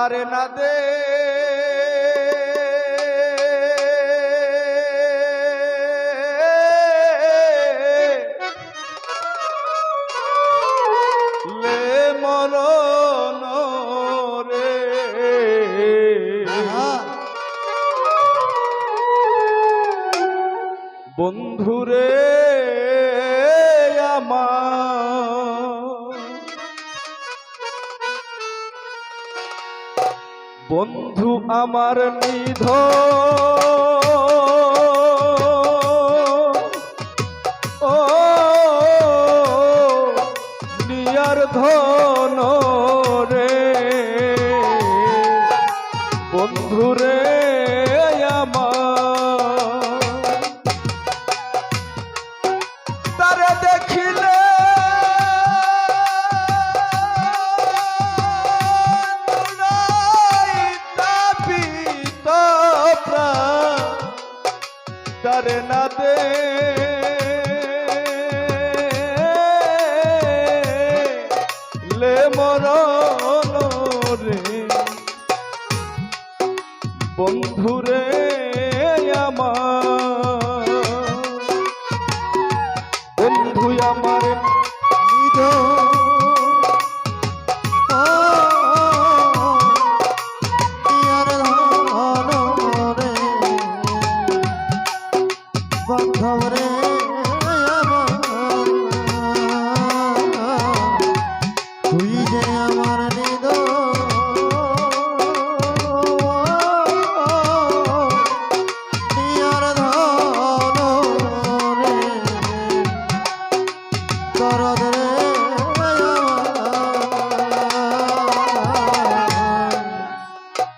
তারে না দে বন্ধু আমার নিধ। ও নিয়ার ধন। তারে না দে।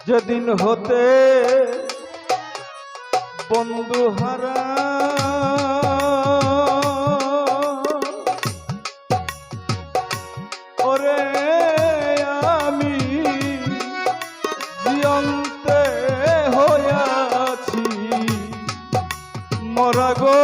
যেদিন হতে বন্ধু হারা ওরে আমি জিয়ন্তে হইয়াছি মরা গো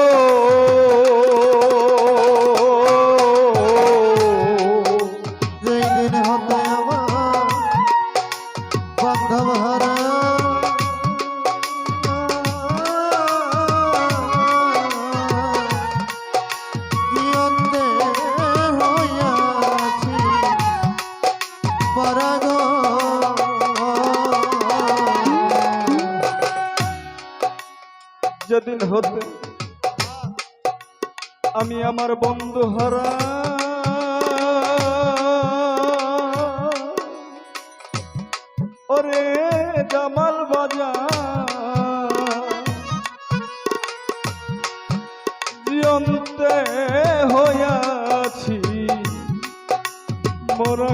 হতে আমি আমার বন্ধু হারা। ওরে জামাল বাজার জিয়ন্তে হইয়াছি। মোরা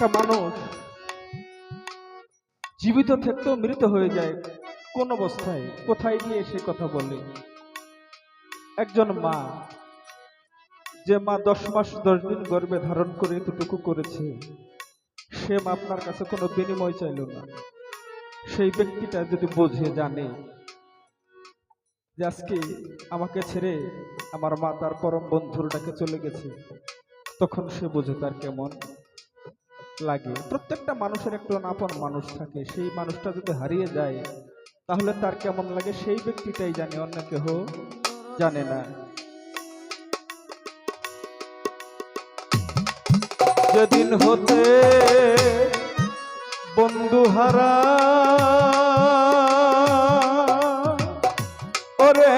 একটা মানুষ জীবিত থাকতেও মৃত হয়ে যায়, কোন অবস্থায়? কোথায় গিয়ে সে কথা বলে? একজন মা, যে মা দশ মাস, দশ দিন গর্ভে ধারণ করে এতটুকু করেছে, সে মা আপনার কাছে কোনো বিনিময় চাইল না। সেই ব্যক্তিটা যদি বোঝে, জানে যে আজকে আমাকে ছেড়ে আমার মা তার পরম বন্ধুর ডাকে চলে গেছে, তখন সে বোঝে তার কেমন। লাগে। প্রত্যেকটা মানুষের একটু আপন মানুষ থাকে। সেই মানুষটা যদি হারিয়ে যায়, তাহলে তার কেমন লাগে? সেই ব্যক্তিটাই জানে, অন্য কেহ জানে না। যেদিন হতে বন্ধু হারা, ওরে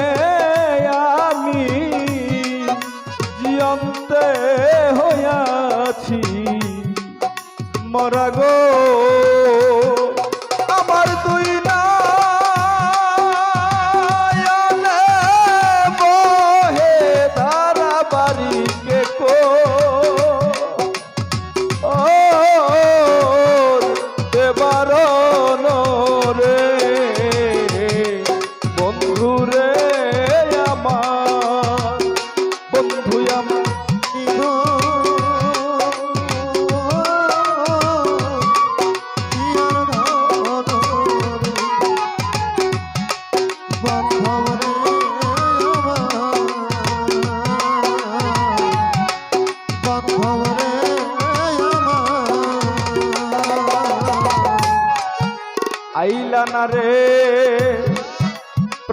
আমি জিয়ন্তে হইয়াছি। মরা গো। আমার তুই না বহে তারা বাড়ি কে কো দেবার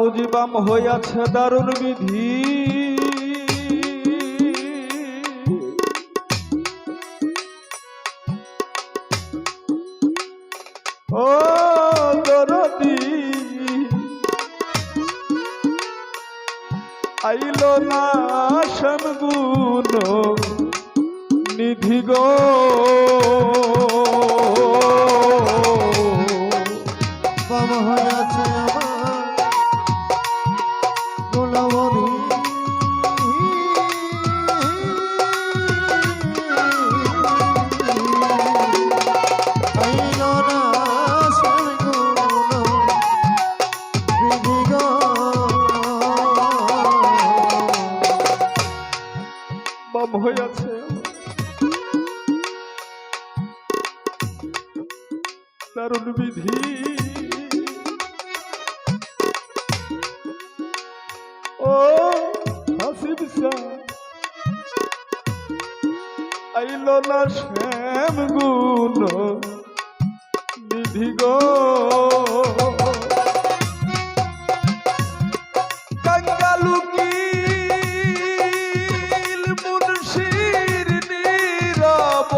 বুঝিবাম হইয়াছে দারুণ বিধি। ও আইল না গুণ নিধি গো। আইল না শ্যাম গুণ। নিধি গো। কঙ্গালুকিল মুন্সির নীরব।